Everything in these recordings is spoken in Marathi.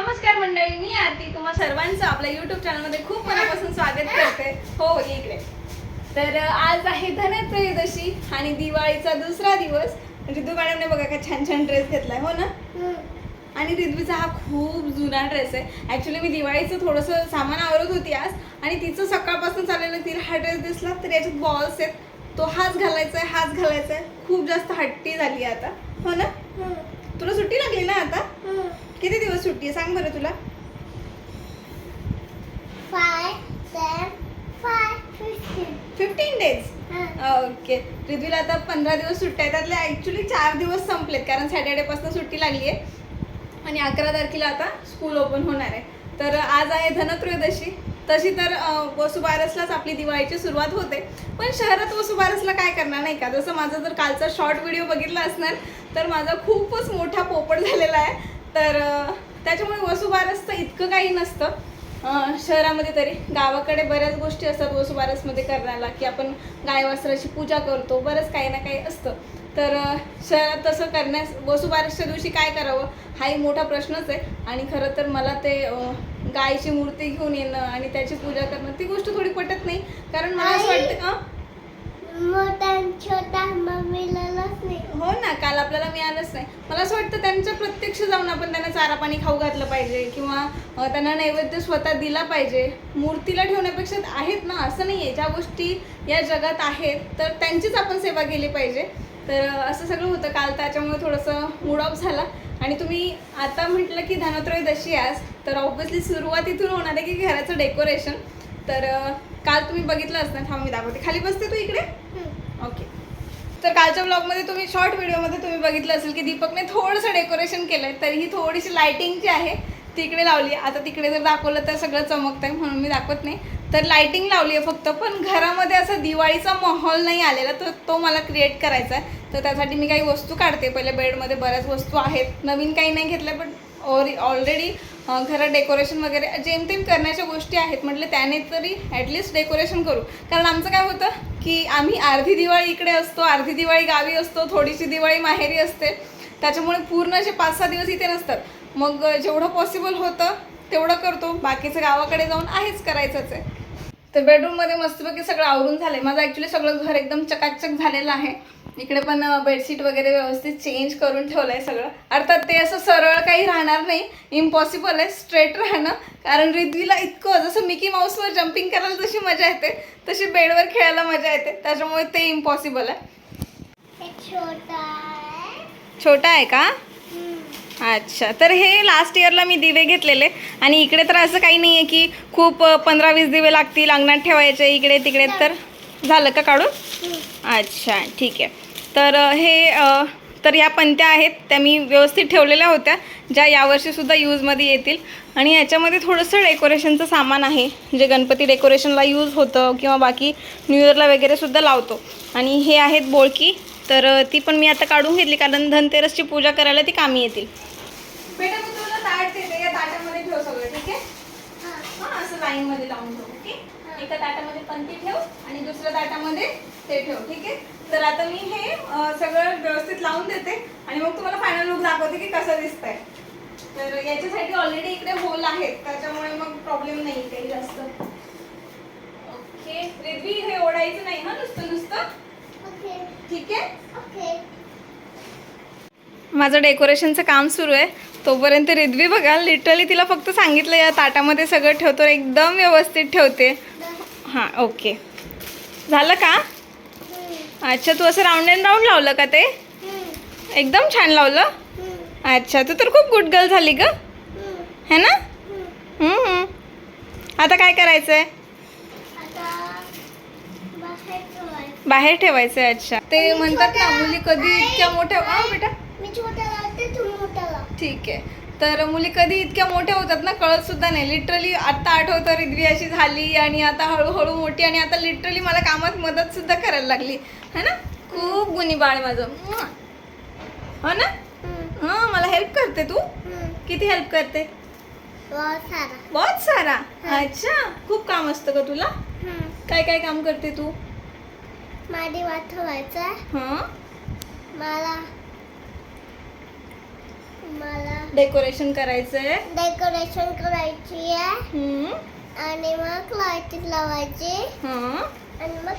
नमस्कार मंडळी मी आरती. तुम्हा सर्वांचं आपल्या युट्यूब चॅनलमध्ये खूप मनापासून स्वागत करते. हो इकडे. तर आज आहे धनत्रयोदशी आणि दिवाळीचा दुसरा दिवस. रिद्दू मॅडमने बघा का छान छान ड्रेस घेतलाय हो ना? आणि रिद्वीचा हा खूप जुना ड्रेस आहे. ॲक्च्युली मी दिवाळीचं थोडंसं सामान आवरत होती आज आणि तिचं सकाळपासून चाललेलं तिला हा ड्रेस दिसला तर याच्यात बॉल्स आहेत. तो हाच घालायचा आहे हाच घालायचा आहे खूप जास्त हट्टी झाली आहे आता. हो ना? तुला सुट्टी लागली ना आता? किती दिवस सुट्टी आहे? सांग बरं तुला. फिफ्टीन डेज ओके रिद्वीला आता पंधरा दिवस सुट्ट्या आहेत. त्यातले ॲक्च्युली चार दिवस संपलेत कारण सॅटर्डेपासून सुट्टी लागली आहे. आणि अकरा तारखेला आता स्कूल ओपन होणार आहे. तर आज आहे धनत्रयोदशी. तशी तर वसुबारसलाच आपली दिवाळीची सुरुवात होते. पण शहरात वसुबारसला काय करणार नाही का? जसं माझा जर कालचा शॉर्ट व्हिडिओ बघितला असणार तर माझा खूपच मोठा पोपट झालेला आहे. तर त्याच्यामुळे वसुबारसचं इतकं काही नसतं. शहरामध्ये तरी. गावाकडे बऱ्याच गोष्टी असतात वसुबारसमध्ये करण्याला की आपण गाय वासराची पूजा करतो बरंच काही ना काही असतं. तर शहरात तसं करण्यास वसुबारसच्या दिवशी काय करावं हाही मोठा प्रश्नच आहे. आणि खरं तर मला ते गायची मूर्ती घेऊन येणं आणि त्याची पूजा करणं ती गोष्ट थोडी पटत नाही. कारण मला असं. वाटतं अं, मोठा आणि छोटा मम्मीला नाही हो ना काल आपल्याला मिळालंच नाही. मला असं वाटतं त्यांच्या प्रत्यक्ष जाऊन आपण त्यांना चारा पाणी खाऊ घातलं पाहिजे किंवा त्यांना नैवेद्य स्वतः दिला पाहिजे. मूर्तीला ठेवण्यापेक्षा आहेत ना असं नाही आहे ज्या गोष्टी या जगात आहेत तर त्यांचीच आपण सेवा केली पाहिजे. तर असं सगळं होतं काल त्याच्यामुळे थोडंसं मूड ऑफ झाला. आणि तुम्ही आता म्हटलं की धनत्रयोदशी आज तर ऑब्व्हियसली सुरुवात इथून होणार आहे की घराचं डेकोरेशन तर काल तुम्ही बघितलं असणार थांब मी दाखवते. खाली बसते तू इकडे? ओके तर कालच्या ब्लॉगमध्ये तुम्ही शॉर्ट व्हिडिओमध्ये तुम्ही बघितलं असेल की दीपकने थोडंसं डेकोरेशन केलं आहे तर ही थोडीशी लायटिंग जी आहे तिकडे लावली. आता तिकडे जर दाखवलं तर सगळं चमकतं आहे म्हणून मी दाखवत नाही. तर लायटिंग लावली आहे फक्त पण घरामध्ये असा दिवाळीचा माहोल नाही आलेला तर तो मला क्रिएट करायचा आहे. तर त्यासाठी मी काही वस्तू काढते. पहिले बेडमध्ये बऱ्याच वस्तू आहेत. नवीन काही नाही घेतल्या पण ऑरी ऑलरेडी घरात डेकोरेशन वगैरे जेमतेम करण्याच्या गोष्टी आहेत म्हटलं त्याने तरी ॲटलिस्ट डेकोरेशन करू. कारण आमचं काय होतं की आम्ही अर्धी दिवाळी इकडे असतो अर्धी दिवाळी गावी असतो थोडीशी दिवाळी माहेरी असते. त्याच्यामुळे पूर्ण असे पाच सहा दिवस इथे नसतात. मग जेवढं पॉसिबल होतं तेवढं करतो. बाकीचं गावाकडे जाऊन आहेच करायचंच आहे. तर बेडरूममध्ये मस्तपैकी सगळं आवरून झालं आहे माझं ॲक्च्युली सगळं घर एकदम चकाचक झालेलं आहे. इकडे पण बेडशीट वगैरे व्यवस्थित चेंज करून ठेवलं आहे सगळं. अर्थात ते असं सरळ काही राहणार नाही. इम्पॉसिबल आहे स्ट्रेट राहणं. कारण रिद्वीला इतकं जसं मिकी माऊसवर जम्पिंग करायला जशी मजा येते तशी बेडवर खेळायला मजा येते. त्याच्यामुळे ते इम्पॉसिबल आहे. हे छोटा आहे. छोटा आहे का. अच्छा तर हे लास्ट इयरला मी दिवे घेतलेले. आणि इकडे तर असं काही नाही आहे की खूप पंधरा वीस दिवे लागतील अंगणात ठेवायचे इकडे तिकडे तर झालं का काढून. अच्छा ठीक आहे. तर हे तर या पंत्या आहेत त्या मी व्यवस्थित ठेवलेल्या होत्या ज्या यावर्षीसुद्धा यूजमध्ये येतील. आणि याच्यामध्ये थोडंसं डेकोरेशनचं सामान आहे जे गणपती डेकोरेशनला यूज होतं किंवा बाकी न्यू इयरला वगैरे सुद्धा लावतो. आणि हे आहेत बोळकी तर ती पण मी आता काढून घेतली कारण धनतेरसची पूजा करायला ती कामी येतील. बेटा मी तुला ताट देते या ताटामध्ये ठेव सगळं ठीक आहे? हा. असं लाईनमध्ये लावून ठेव. एका ताटामध्ये पंती ठेव आणि दुसऱ्या ताटामध्ये ते ठेव ठीक आहे? तर आता मी हे सगळं व्यवस्थित लावून देते आणि मग तुम्हाला फायनल लुक दाखवते की कसं दिसतंय. तर याच्यासाठी ऑलरेडी इकडे होल आहेत त्याच्यामुळे मग प्रॉब्लेम नाही काही जास्त. ओके रिद्वी हे ओढायचं नाही ना नुसतं नुसतं? ओके ठीक आहे? ओके माझं डेकोरेशनचं काम सुरू आहे. तोपर्यंत रिद्वी बघा लिटरली तिला फक्त सांगितलं या ताटामध्ये सगळं ठेवतो एकदम व्यवस्थित ठेवते. हां ओके झालं का. अच्छा तू असं राऊंड अँड राऊंड लावलं का ते. एकदम छान लावलं. अच्छा तू तर खूप गुड गर्ल झाली ग. है ना. आता काय करायचं आहे बाहेर ठेवायचं. आहे अच्छा ते म्हणतात ना मुली कधी इतक्या मोठ्या बेटा ठीक आहे तर मुली कधी इतक्या मोठ्या होतात ना कळत सुद्धा नाही. लिटरली आता आठवतं रिद्वी अशी झाली आणि आता हळूहळू मोठी आणि आता लिटरली मला कामात मदत सुद्धा करायला लागली. है ना? खूप गुणी बाळ माझं. हो ना. हां मला हेल्प करते तू. किती हेल्प करते? बहुत सारा. अच्छा खूप काम असतं का तुला. काय काय काम करते तू? माझी वाट ठेवायचं हां? मला डेकोरेशन करायचंय. डेकोरेशन करायची आहे. हम्म. आणि मग लाइट लावायची. हं. आणि मग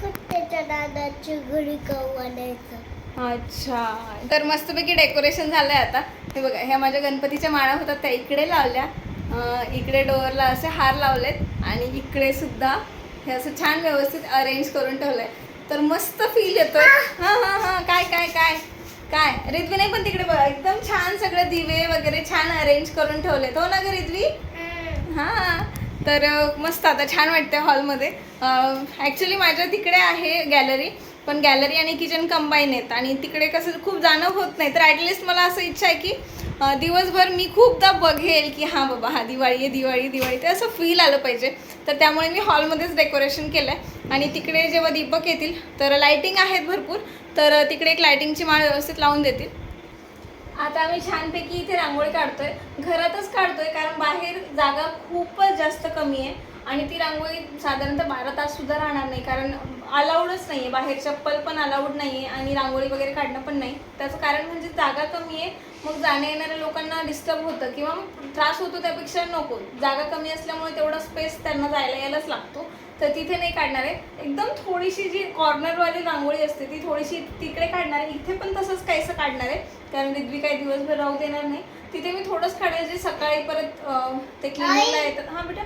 कुत्त्याच्या दादाची घरी बनवायचं अच्छा. तर मस्तपैकी डेकोरेशन झालंय आता. हे बघा ह्या माझ्या गणपतीच्या माळा होतात त्या इकडे लावल्या. अं, इकडे डोअरला असे हार लावलेत. आणि इकडे सुद्धा हे असं छान व्यवस्थित अरेंज करून ठेवलंय. तर मस्त फील येतोय. हा. हा हा काय काय काय? काय? रिद्वी नाही पण तिकडे बघा एकदम छान दिवे वगैरे छान अरेंज करून ठेवलेत. हो ना ग रिद्वी? हां. तर मस्त आता छान वाटतं हॉलमध्ये ॲक्च्युली माझ्या तिकडे आहे गॅलरी पण गॅलरी आणि किचन कंबाईन आहेत. आणि तिकडे कसं खूप जाणं होत नाही. तर ॲटलिस्ट मला असं इच्छा आहे की दिवसभर मी खूपदा बघेल की हां बाबा हा दिवाळी आहे दिवाळी दिवाळी. ते असं फील आलं पाहिजे. तर त्यामुळे मी हॉलमध्येच डेकोरेशन केलं आहे आणि तिकडे जेव्हा दीपक येतील तर लाईटिंग आहेत भरपूर. तर तिकडे एक लाईटिंगची माळ व्यवस्थित लावून देतील. आता आम्ही छानपैकी इथे रांगोळी काढतोय. घरातच काढतोय कारण बाहेर जागा खूपच जास्त कमी आहे. आणि ती रांगोळी साधारणतः बारा तास सुद्धा राहणार नाही कारण अलाउडच नाही आहे बाहेर चप्पल पण अलाउड नाही आहे आणि रांगोळी वगैरे काढणं पण नाही. त्याचं कारण म्हणजे जागा कमी आहे मग जाण्या येणाऱ्या लोकांना डिस्टर्ब होतं किंवा त्रास होतो त्यापेक्षा नको. जागा कमी असल्यामुळे तेवढा स्पेस त्यांना जायला यायलाच लागतो. तर तिथे नाही काढणार आहे. एकदम थोडीशी जी कॉर्नरवाली रांगोळी असते ती थोडीशी तिकडे काढणार आहे. इथे पण तसंच काहीसं काढणार आहे. कारण रिद्वी काही दिवसभर राहू देणार नाही. तिथे मी थोडंच काढेल जे सकाळी परत ते क्लिनिंगला आई. येतात हां बेटा.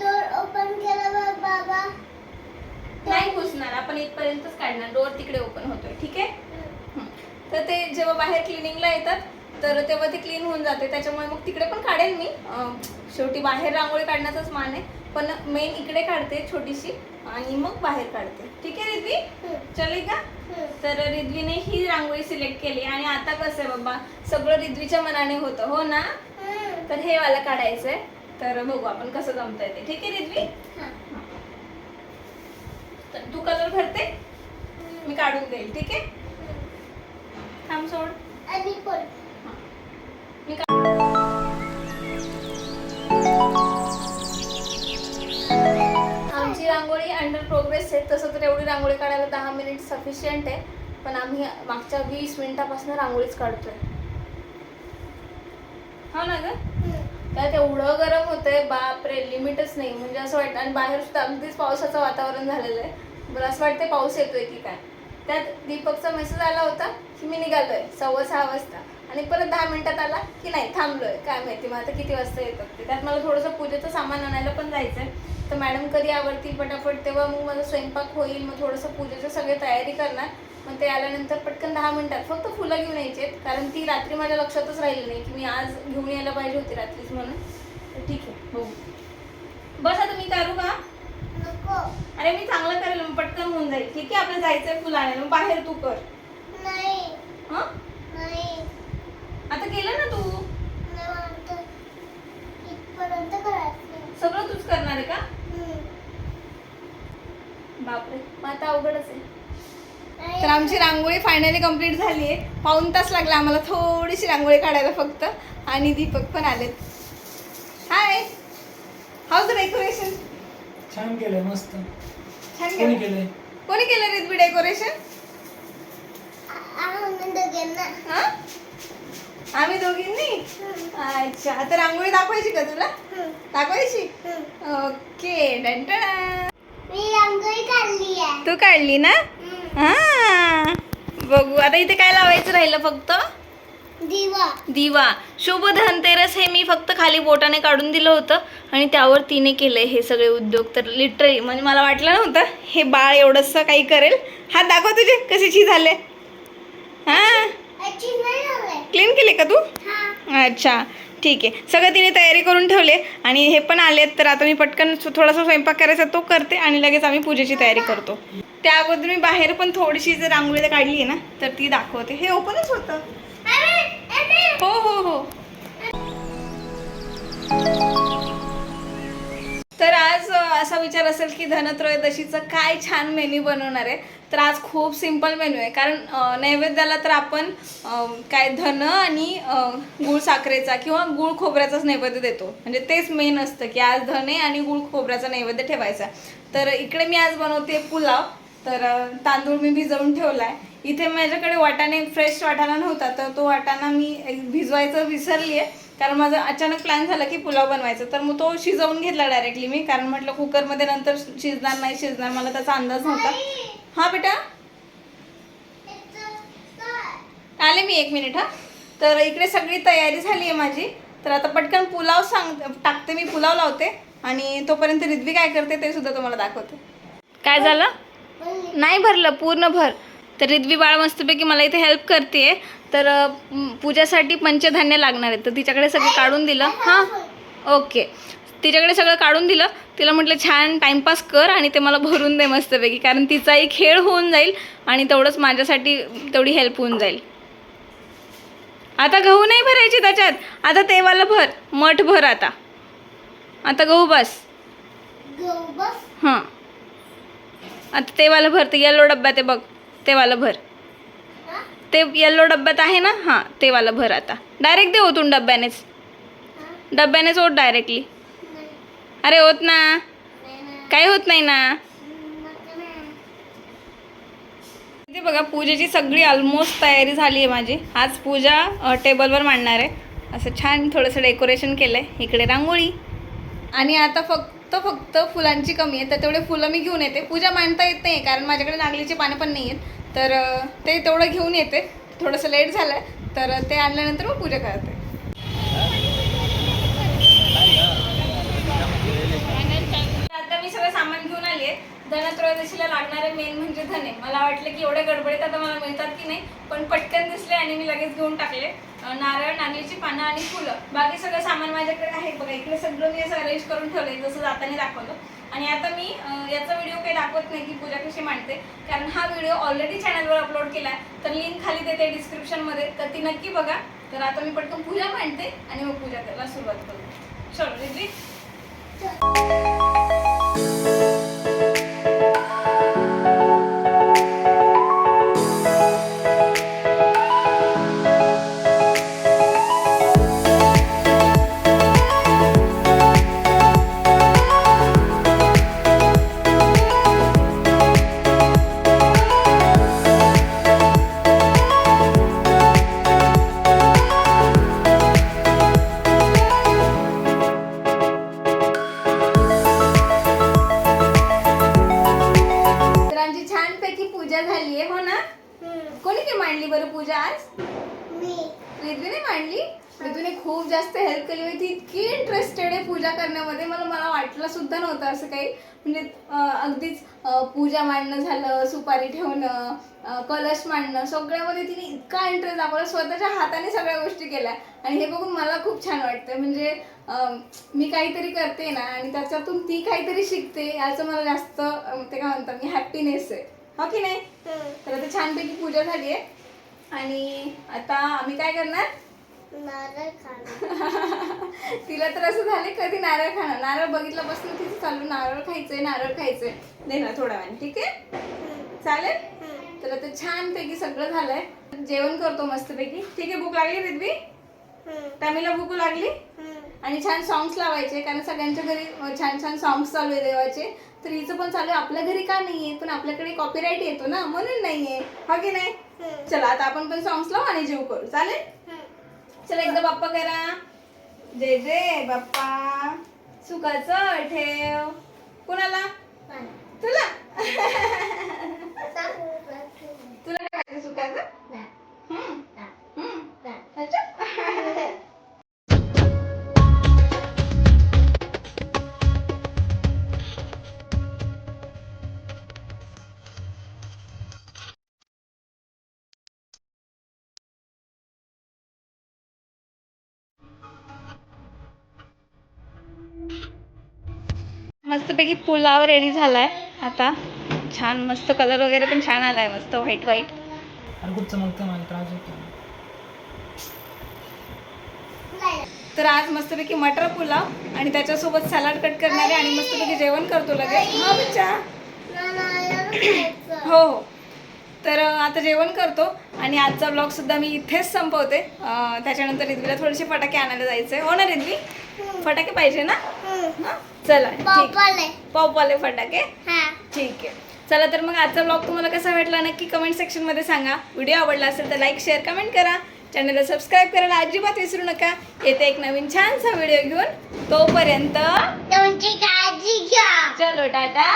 डोर ओपन केला बा बाबा. नाही घुसणार आपण इथपर्यंतच काढणार. डोअर तिकडे ओपन होतोय. ठीक आहे. तर ते जेव्हा बाहेर क्लिनिंगला येतात तर तेव्हा ते क्लीन होऊन जाते. त्याच्यामुळे मग तिकडे पण काढेन मी. शेवटी बाहेर रांगोळी काढण्याचाच मान आहे. पण मेन इकडे काढते छोटीशी आणि मग बाहेर काढते. ठीक आहे रिद्वी चले का? तर रिद्वीने ही रांगोळी सिलेक्ट केली आणि आता कसं आहे बाबा? सगळं रिद्वीच्या मनाने होतं हो ना? तर हे वाला काढायचंय. तर बघू आपण कसं जमता येते ठीक आहे रिद्वी? तर तू कलर भरते? मी काढून देईल. ठीक आहे? थांब सोड. आणि रांगोळी अंडर प्रोग्रेस आहे तसं तर एवढी रांगोळी काढायला दहा मिनिट सफिशियंट आहे पण आम्ही मागच्या वीस मिनिटापासून रांगोळीच काढतोय. हो ना ग? त्यात एवढं गरम होतंय बापरे लिमिटच नाही. म्हणजे असं वाटतं आणि बाहेर सुद्धा अगदीच पावसाचं वातावरण झालेलं आहे. बरं असं वाटतंय पाऊस येतोय की काय. त्यात दीपकचा मेसेज आला होता की मी निघालोय सव्वा सहा वाजता. आणि परत दहा मिनिटात आला की नाही थांबलोय. काय माहिती मग आता किती वाजता येतात ते. त्यात मला थोडंसं पूजेचं सामान आणायला पण जायचंय. तर मॅडम कधी आवडतील पटापट तेव्हा मग माझा स्वयंपाक होईल मग थोडंसं पूजेचं सगळे तयारी करणार. मग ते आल्यानंतर पटकन दहा मिनिटात फक्त फुलं घेऊन यायची आहेत. कारण ती रात्री माझ्या लक्षातच राहिली नाही की मी आज घेऊन यायला पाहिजे होती रात्रीच म्हणून. तर ठीक आहे हो बस आता मी करू का? नको. अरे मी चांगलं करेल मग पटकन होऊन जाईल. ठीक आहे आपल्याला जायचंय फुलं आणायला. मग बाहेर तू कर. नाही. हं? नाही. आता केलं ना तू? सगळं तूच करणार आहे का. बापरे. मग आता अवघडच आहे. तर आमची रांगोळी फायनली कंप्लीट झाली आहे पाऊन तास लागला आम्हाला थोडीशी रांगोळी काढायला फक्त. आणि दीपक पण आलेत. हाय हाऊस डेकोरेशन छान केलंय मस्त. छान कोणी केलं केलंय? कोणी केलं रिद्वी डेकोरेशन आ- आम्ही दोघांना. हा? आम्ही दोघींनी? हम्म. अच्छा. तर रांगोळी दाखवायची का तुला. दाखवायची. ओके डंटणा तू काढली ना. हा. बघू आता इथे काय लावायचं राहिलं फक्त? दिवा. दिवा. शुभ धनतेरस हे मी फक्त खाली बोटाने काढून दिलं होतं आणि त्यावर तिने केलंय हे सगळे उद्योग. तर लिटरली म्हणजे मला वाटलं नव्हतं हे बाळ एवढंसं काही करेल. हात दाखव तुझे कसे ची झाले? हा. क्लीन केले का तू? हा. अच्छा. ठीक आहे. सगळं तिने तयारी करून ठेवले आणि हे पण आलेत तर आता मी पटकन थोडासा स्वयंपाक करायचा तो करते आणि लगेच आम्ही पूजेची तयारी करतो. त्या अगोदर मी बाहेर पण थोडीशी जर रांगोळी काढली आहे ना तर ती दाखवते. हे ओपनच होतं. हो हो हो. आज असा विचार असेल की धनत्रयोदशीचं काय छान मेन्यू बनवणार आहे. तर आज खूप सिंपल मेन्यू आहे. कारण नैवेद्याला तर आपण काय धन आणि गुळ साखरेचा किंवा गुळ खोबऱ्याचाच नैवेद्य देतो. म्हणजे तेच मेन असतं की आज धने आणि गुळ खोबऱ्याचा नैवेद्य ठेवायचा तर इकडे मी आज बनवते पुलाव. तर तांदूळ मी भिजवून ठेवला आहे इथे माझ्याकडे वाटाणे फ्रेश वाटाणा नव्हता. तर तो वाटाणा मी एक भिजवायचं विसरली आहे कारण माझा अचानक प्लॅन झाला की पुलाव बनवायचा. तर मग तो शिजवून घेतला डायरेक्टली मी. कारण म्हटलं कुकरमध्ये नंतर शिजणार नाही शिजणार. मला त्याचा अंदाज नव्हता. हां बेटा. आले मी एक मिनिट हा. तर इकडे सगळी तयारी झाली आहे माझी. तर आता पटकन पुलाव सांग टाकते मी पुलाव लावते. आणि तोपर्यंत रिद्वी काय करते ते सुद्धा तुम्हाला दाखवते. काय झालं? नाही भरलं पूर्ण भर. तर रिद्वी बाळ मस्तपैकी मला इथे हेल्प करते तर पूजासाठी पंचधान्य लागणार आहे. तर तिच्याकडे सगळं काढून दिलं. हां? ओके. तिच्याकडे सगळं काढून दिलं. तिला म्हटलं छान टाईमपास कर आणि ते मला भरून दे मस्तपैकी. कारण तिचाही खेळ होऊन जाईल आणि तेवढंच माझ्यासाठी तेवढी हेल्प होऊन जाईल. आता गहू नाही भरायची त्याच्यात. आता तेवाला भर. मठ भर आता. आता गहू बस. हां. आता तेवाला भर. ते येल्लो डब्यात आहे बघ. तेवाला भर. ते येल्लो डब्यात आहे ना? हां तेवाला भर आता. डायरेक्ट दे ओतून डब्यानेच. डब्यानेच ओत डायरेक्टली अरे होत ना. काय काही होत नाही ना? नको इथे बघा पूजेची सगळी ऑलमोस्ट तयारी झाली आहे माझी. आज पूजा टेबलवर मांडणार आहे. असं छान थोडंसं डेकोरेशन केलं आहे इकडे रांगोळी. आणि आता फक्त तर फक्त फुलांची कमी आहे तर तेवढे फुलं मी घेऊन येते. पूजा मांडता येत नाही कारण माझ्याकडे नागलीची पानं पण नाही आहेत. तर ते तेवढं घेऊन येते. थोडंसं लेट झालं आहे तर ते आणल्यानंतर मग पूजा करते. आता मी सगळं सामान घेऊन आली आहे. धनत्रयोदशीला लागणारे मेन म्हणजे धने. मला वाटलं की एवढ्या गडबडीत आता मला मिळतात की नाही पण पटकन दिसले आणि मी लगेच घेऊन टाकले. नारळ नारळीची पानं आणि फुलं. बाकी सगळं सामान माझ्याकडे आहे. बघा इकडे सगळं मी असं अरेंज करून ठेवलंय जसं जाताना दाखवलं. आणि आता मी याचा व्हिडिओ काही दाखवत नाही की पूजा कशी मांडते. कारण हा व्हिडिओ ऑलरेडी चॅनलवर अपलोड केला आहे तर लिंक खाली देते डिस्क्रिप्शनमध्ये तर ती नक्की बघा. तर आता मी पटकन पूजा मांडते आणि मग पूजा करायला सुरुवात करू. चलो रिद्वी अगदीच पूजा मांडणं झालं सुपारी ठेवणं कलश मांडणं सगळ्यामध्ये तिने इतका इंटरेस्ट दाखवला स्वतःच्या हाताने सगळ्या गोष्टी केल्या. आणि हे बघून मला खूप छान वाटतं म्हणजे अं, मी काहीतरी करते ना आणि त्याच्यातून ती काहीतरी शिकते याचं मला जास्त ते काय म्हणतात मी हॅपीनेस आहे. हो की नाही. तर आता छानपैकी पूजा झाली आहे. आणि आता आम्ही काय करणार? नारळ खाणार. तिला तर असं झाले कधी नारळ खाणार. नारळ बघितल्यापासून तिचं चालू नारळ खायचंय नारळ खायचंय. दे ना थोड्या वेळाने ठीक आहे. चालेल. तर आता छानपैकी सगळं झालंय. जेवण करतो मस्तपैकी. ठीक आहे भूक लागली रिद्वी. तमीला भूक लागली. आणि छान सॉंग्स लावायचे कारण सगळ्यांच्या घरी छान छान सॉंग्स चालू आहे देवाचे. तर हिचं पण चालू आहे. आपल्या घरी का नाहीये? पण आपल्याकडे कॉपीराईट येतो ना म्हणून नाहीये. हा की नाही. चला आता आपण पण सॉंग्स लावू आणि जेव करू. चालेल. चला एकदा बाप्पा करा. जय जय बाप्पा. सुखाचं ठेव. कुणाला. तुला. मस्तपैकी पुलाव रेडी झाला आहे आता छान मस्त कलर वगैरे पण छान आलाय मस्त व्हाईट व्हाईट खूप चमकतं मला त्रास होतो. तर आज मस्तपैकी मटर पुलाव आणि त्याच्यासोबत सॅलाड कट करणारे आणि मस्तपैकी जेवण करतो लगेच. हो हो तर आता जेवण करतो आणि आजचा ब्लॉग सुद्धा मी इथेच संपवते. त्याच्यानंतर रिद्वीला थोडेसे फटाके आणायला जायचे हो ना रिद्वी? फटाके पाहिजे ना? चला. पॉपवाले. फटाके. हा. ठीक आहे. चला तर मग आजचा ब्लॉग तुम्हाला कसा वाटला नक्की कमेंट सेक्शनमध्ये सांगा. व्हिडिओ आवडला असेल तर लाईक शेअर कमेंट करा. चॅनलला सबस्क्राईब करायला अजिबात विसरू नका. येते एक नवीन छानसा व्हिडिओ घेऊन. तोपर्यंत तुमची काळजी घ्या. चलो tata.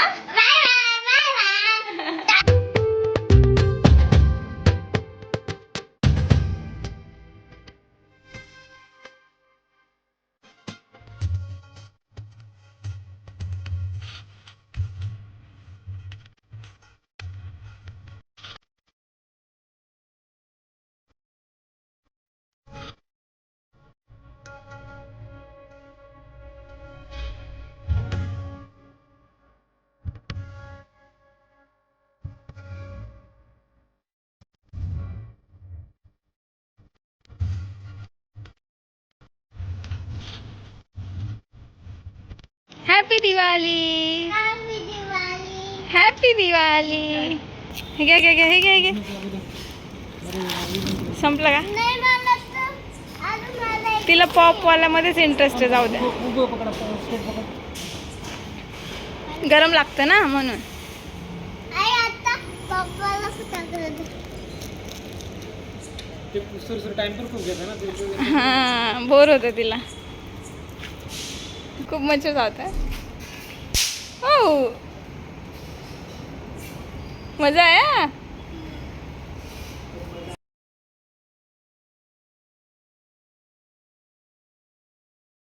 Happy Diwali happy Diwali happy Diwali हे घे घे घे हे घे घे. संपलं का? नाही मला तर अजून मला एक तिला पॉपवाल्यामध्येच इंटरेस्ट आहे जाऊ द्या. गरम लागतं ना म्हणून. हां बोर होतं तिला. खूप मजा होता हो. मजा आहे